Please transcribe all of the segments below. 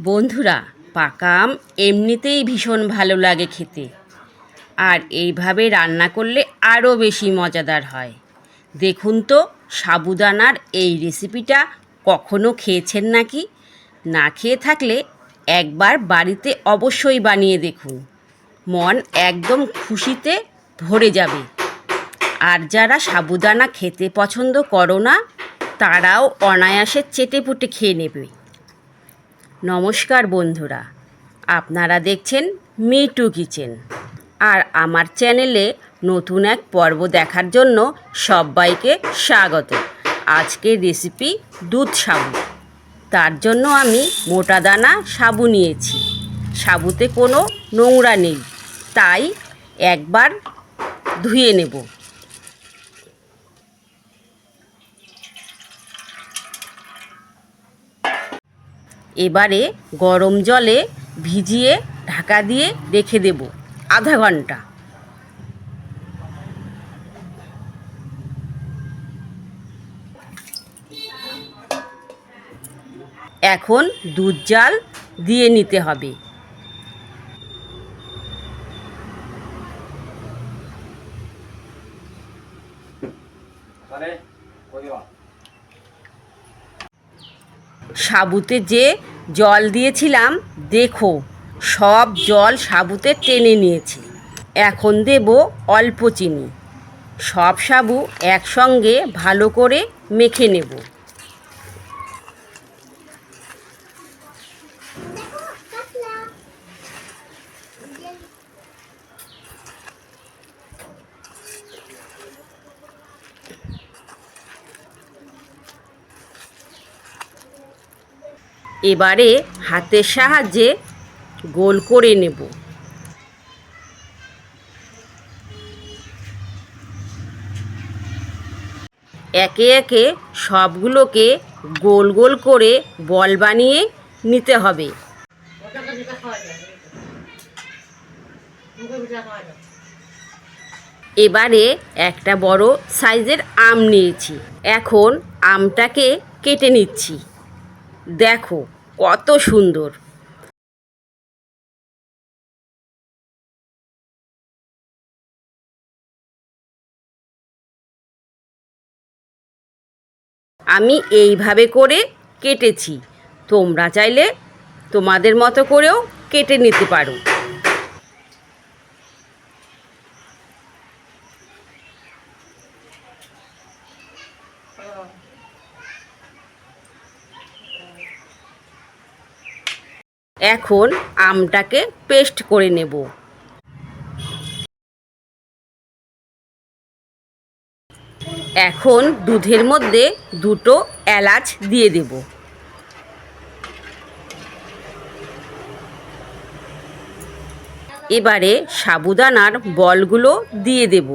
বন্ধুরা পাকা এমনিতেই ভীষণ ভালো লাগে খেতে। আর এইভাবে রান্না করলে আরও বেশি মজাদার হয়। দেখুন তো, সাবুদানার এই রেসিপিটা কখনো খেয়েছেন নাকি? না খেয়ে থাকলে একবার বাড়িতে অবশ্যই বানিয়ে দেখুন। মন একদম খুশিতে ভরে যাবে। আর যারা সাবুদানা খেতে পছন্দ করো না, তারাও অনায়াসে চেটেপুটে খেয়ে নেবে। নমস্কার বন্ধুরা, আপনারা দেখছেন মিটু কিচেন। আর আমার চ্যানেলে নতুন এক পর্ব দেখার জন্য সবাইকে স্বাগত। আজকের রেসিপি দুধ সাবু। তার জন্য আমি মোটা দানা সাবু নিয়েছি। সাবুতে কোনো নোংরা নেই। তাই একবার ধুয়ে নেব। এবারে গরম জলে ভিজিয়ে ঢাকা দিয়ে রেখে দেব আধা ঘণ্টা। এখন দুধ জাল দিয়ে নিতে হবে। সাবুতে যে জল দিয়েছিলাম, দেখো, সব জল সাবুতে টেনে নিয়েছি। এখন দেব অল্প চিনি। সব সাবু একসঙ্গে ভালো করে মেখে নেব। এবারে হাতের সাহায্যে গোল করে নেব। একে একে সবগুলোকে গোল গোল করে বল বানিয়ে নিতে হবে। এবারে একটা বড় সাইজের আম নিয়েছি। এখন আমটাকে কেটে নিচ্ছি। দেখো। কত সুন্দর। আমি এইভাবে করে কেটেছি। তোমরা চাইলে তোমাদের মতো করেও কেটে নিতে পারো। এখন আমটাকে পেস্ট করে নেব। এখন দুধের মধ্যে দুটো এলাচ দিয়ে দেব। এবারে সাবুদানার বলগুলো দিয়ে দেব।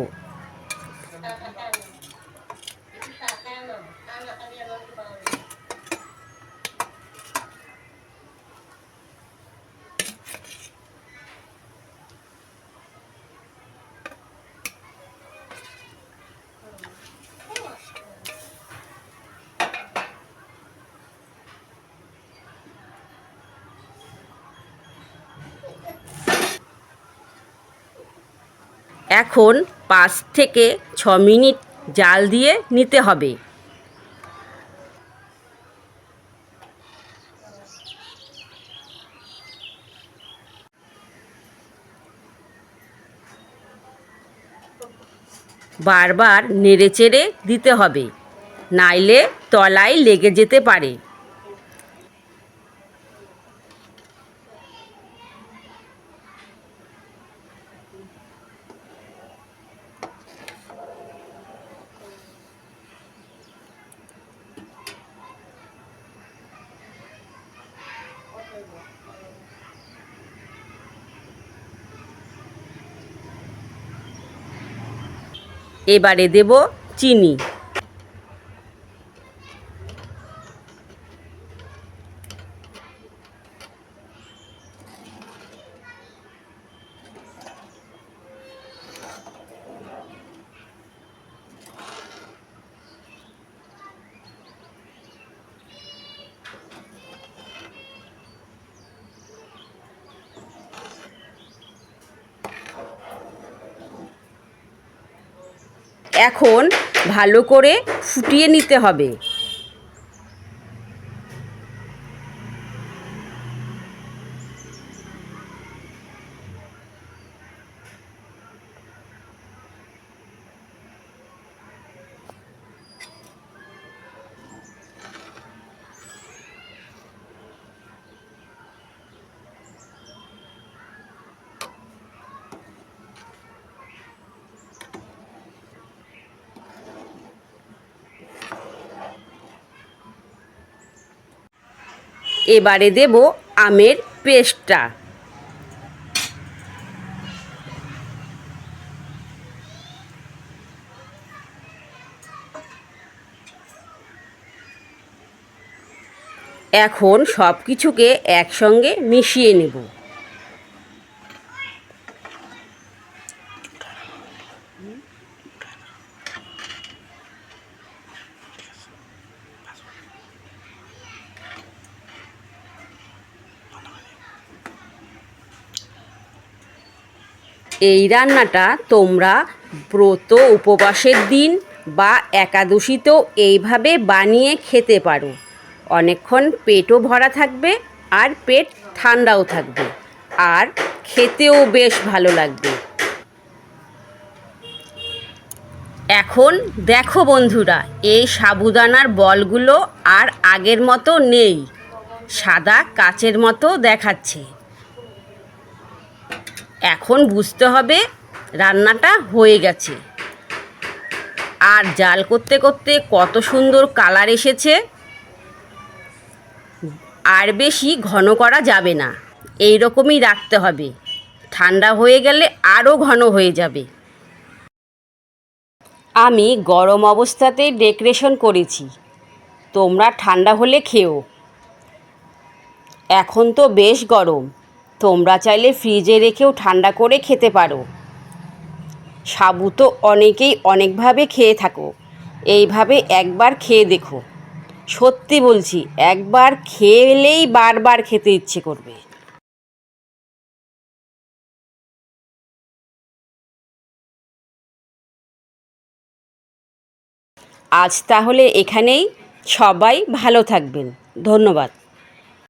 এখন পাঁচ থেকে ছ মিনিট জাল দিয়ে নিতে হবে। বারবার নেড়েচেড়ে দিতে হবে, নাইলে তলায় লেগে যেতে পারে। এবারে দেব চিনি। এখন ভালো করে ফুটিয়ে নিতে হবে। এবারে দেব আমের পেস্টটা। এখন সব কিছুকে একসঙ্গে মিশিয়ে নেব। এই রান্নাটা তোমরা ব্রত উপবাসের দিন বা একাদশীতেও এইভাবে বানিয়ে খেতে পারো। অনেকক্ষণ পেটও ভরা থাকবে আর পেট ঠান্ডাও থাকবে। আর খেতেও বেশ ভালো লাগবে। এখন দেখো বন্ধুরা, এই সাবুদানার বলগুলো আর আগের মতো নেই। সাদা কাচের মতো দেখাচ্ছে। এখন বুঝতে হবে রান্নাটা হয়ে গেছে। আর জাল করতে করতে কত সুন্দর কালার এসেছে। আর বেশি ঘন করা যাবে না, এই রকমই রাখতে হবে। ঠান্ডা হয়ে গেলে আরও ঘন হয়ে যাবে। আমি গরম অবস্থাতেই ডেকোরেশন করেছি, তোমরা ঠান্ডা হলে খেও। এখন তো বেশ গরম। তোমরা চাইলে ফ্রিজে রেখেও ঠান্ডা করে খেতে পারো। সাবু তো অনেকেই অনেকভাবে খেয়ে থাকো। এইভাবে একবার খেয়ে দেখো। সত্যি বলছি, একবার খেলেই বারবার খেতে ইচ্ছে করবে। আজ তাহলে এখানেই। সবাই ভালো থাকবেন। ধন্যবাদ।